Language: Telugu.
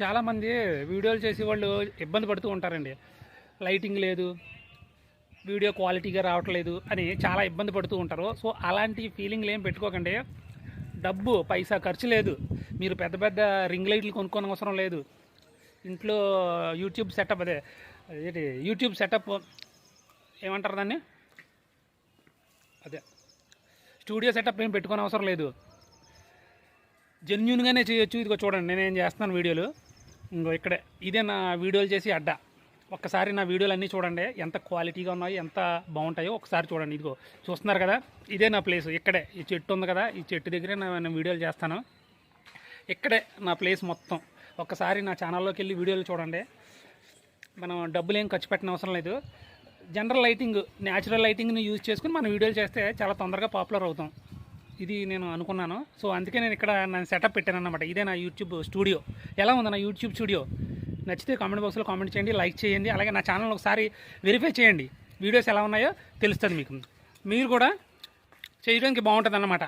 చాలామంది వీడియోలు చేసే వాళ్ళు ఇబ్బంది పడుతూ ఉంటారండి. లైటింగ్ లేదు వీడియో క్వాలిటీగా రావట్లేదు అని చాలా ఇబ్బంది పడుతూ ఉంటారు. సో అలాంటి ఫీలింగ్లు ఏం పెట్టుకోకండి. డబ్బు పైసా ఖర్చు లేదు. మీరు పెద్ద పెద్ద రింగ్ లైట్లు కొనుక్కోని అవసరం లేదు. ఇంట్లో యూట్యూబ్ సెటప్ అదే ఏంటి యూట్యూబ్ సెటప్ ఏమంటారు దాన్ని? అదే స్టూడియో సెటప్ ఏం పెట్టుకోని అవసరం లేదు. జెన్యున్గానే చేయొచ్చు. ఇదిగో చూడండి నేనేం చేస్తున్నాను వీడియోలు. ఇంకో ఇక్కడే ఇదే నా వీడియోలు చేసి అడ్డా. ఒక్కసారి నా వీడియోలు అన్నీ చూడండి. ఎంత క్వాలిటీగా ఉన్నాయో ఎంత బాగుంటాయో ఒకసారి చూడండి. ఇదిగో చూస్తున్నారు కదా? ఇదే నా ప్లేస్. ఇక్కడే. ఈ చెట్టు ఉంది కదా? ఈ చెట్టు దగ్గరే నేను వీడియోలు చేస్తాను. ఇక్కడే నా ప్లేస్ మొత్తం. ఒక్కసారి నా ఛానల్లోకి వెళ్ళి వీడియోలు చూడండి. మనం డబ్బులు ఏం ఖర్చు పెట్టిన అవసరం లేదు. జనరల్ లైటింగ్ న్యాచురల్ లైటింగ్ని యూజ్ చేసుకుని మనం వీడియోలు చేస్తే చాలా తొందరగా పాపులర్ అవుతాం. ఇది నేను అనుకున్నాను. సో అందుకే నేను ఇక్కడ నేను సెటప్ పెట్టాను అనమాట ఇదే నా యూట్యూబ్ స్టూడియో ఎలా ఉంది నా యూట్యూబ్ స్టూడియో నచ్చితే కామెంట్ బాక్స్లో కామెంట్ చేయండి లైక్ చేయండి అలాగే నా ఛానల్ ఒకసారి వెరిఫై చేయండి. వీడియోస్ ఎలా ఉన్నాయో తెలుస్తుంది మీకు. మీరు కూడా చేయడానికి బాగుంటుంది అన్నమాట